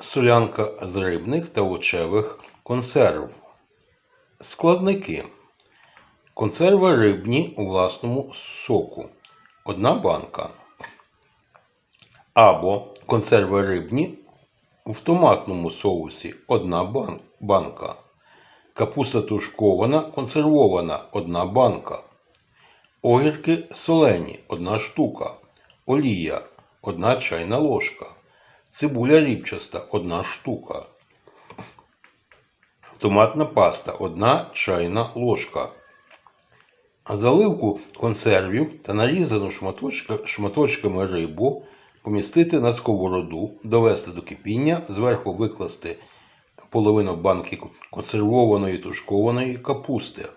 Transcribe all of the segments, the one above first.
солянка з рибних та овочевих консерв. Складники. Консерви рибні у власному соку. Одна банка. Або консерви рибні в томатному соусі. Одна банка. Капуста тушкована, консервована. Одна банка. Огірки солені. Одна штука. Олія. Одна чайна ложка. Цибуля рібчаста. Одна штука. Томатна паста. Одна чайна ложка. Заливку консервів та нарізану шматочками рибу помістити на сковороду, довести до кипіння, зверху викласти половину банки консервованої тушкованої капусти.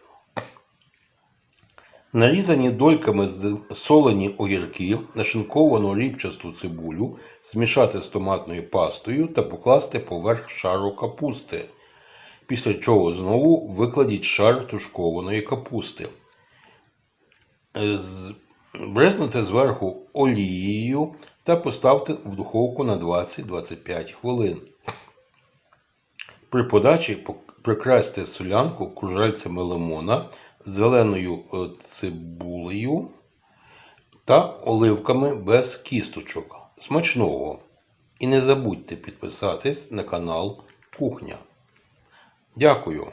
Нарізані дольками солені огірки, нашинковану рібчасту цибулю, змішати з томатною пастою та покласти поверх шару капусти. Після чого знову викладіть шар тушкованої капусти. Е, зверху олією та поставте в духовку на 20-25 хвилин. При подачі прикрасьте солянку кружальцями лимона, зеленою е, цибулею та оливками без кісточок. Смачного! І не забудьте підписатись на канал Кухня. Дякую!